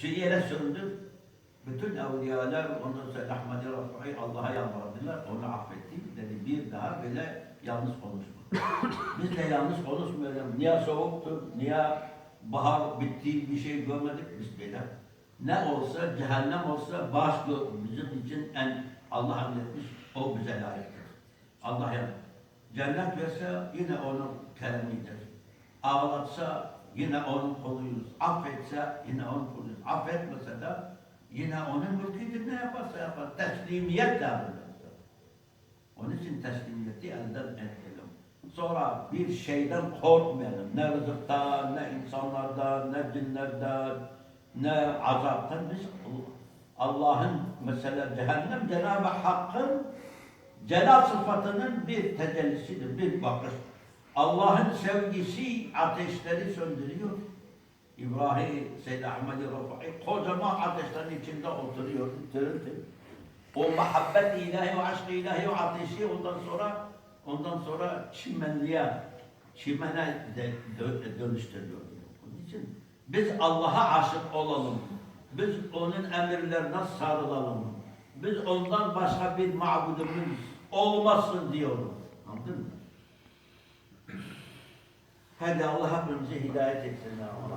şu yere sürdüm. Bütün evliyalar ondan sonra Ahmet-i Rafi'i Allah'a yalvardılar. Onu affetti. Dedi bir daha böyle yalnız konuşma. Biz de yalnız konuşmayalım. Niye soğuktur, niye bahar bitti bir şey görmedik biz böyle. Ne olsa cehennem olsa baş bizim için en Allah emretmiş o bize layıktır. Allah yani. Cennet verse yine onun keremidir. Ağlatsa yine onun koluyuz. Affetse yine onun koluyuz. Affetmese de yine onun mülküdür. Ne yaparsa yapar. Teslimiyet lazım. Onun için teslimiyeti elden etmeyelim. Sonra bir şeyden korkmayalım. Ne rızıktan, ne insanlardan, ne cinlerden, ne azaptan. Biz Allah'ın mesela cehennem Cenab-ı Hakk'ın celal sıfatının bir tecellisidir, bir bakış. Allah'ın sevgisi ateşleri söndürüyor. İbrahim, Seyyid Ahmet-i Rafai kocaman ateşlerin içinde oturuyor, tırın tır. O muhabbet ilahi, o aşk ilahi, o ateşi ondan sonra ondan sonra çimenliğe, çimene de, dö- dönüştürüyor. Onun için biz Allah'a aşık olalım. Biz onun emirlerine sarılalım. Biz ondan başka bir mabudumuz olmasın diyorum. Anladın mı? Hadi Allah hepimize hidayet etsin. Allah.